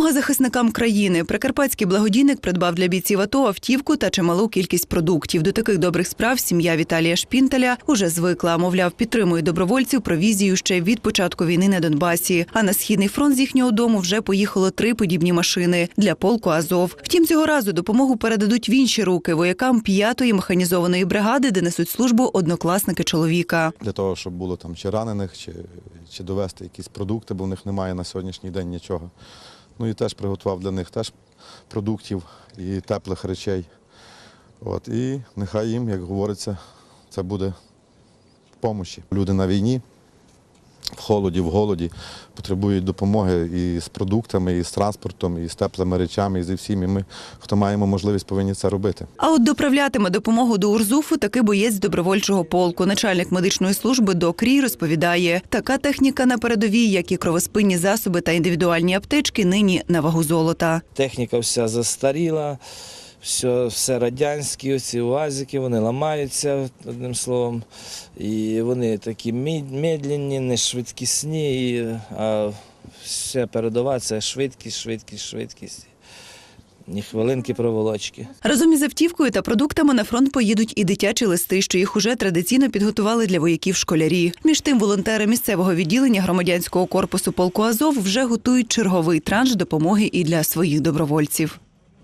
Допомога захисникам країни. Прикарпатський благодійник придбав для бійців АТО автівку та чималу кількість продуктів. До таких добрих справ сім'я Віталія Шпінталя уже звикла. Мовляв, підтримує добровольців провізію ще від початку війни на Донбасі. А на східний фронт з їхнього дому вже поїхало три подібні машини для полку Азов. Втім, цього разу допомогу передадуть в інші руки воякам п'ятої механізованої бригади, де несуть службу однокласники чоловіка. для того, щоб було там чи ранених, чи, чи довести якісь продукти, бо в них немає на сьогоднішній день нічого. Ну і теж приготував для них теж продуктів і теплих речей. От, і нехай їм, як говориться, це буде в помощі. Люди на війні, в холоді, в голоді потребують допомоги і з продуктами, і з транспортом, і з теплими речами, і зі всім. І ми, хто маємо можливість, повинні це робити. А от доправлятиме допомогу до Урзуфу таки боєць добровольчого полку. Начальник медичної служби до Крій розповідає, така техніка на передовій, як і кровоспинні засоби та індивідуальні аптечки, нині на вагу золота. Техніка вся застаріла, все, все радянські, ці уазики, вони ламаються, одним словом. І вони такі медленні, не швидкісні, і, а все передова це швидкість, швидкість, швидкість. Ні хвилинки проволочки. Разом із автівкою та продуктами на фронт поїдуть і дитячі листи, що їх уже традиційно підготували для вояків школярі. Між тим, волонтери місцевого відділення громадянського корпусу полку Азов вже готують черговий транш допомоги і для своїх добровольців.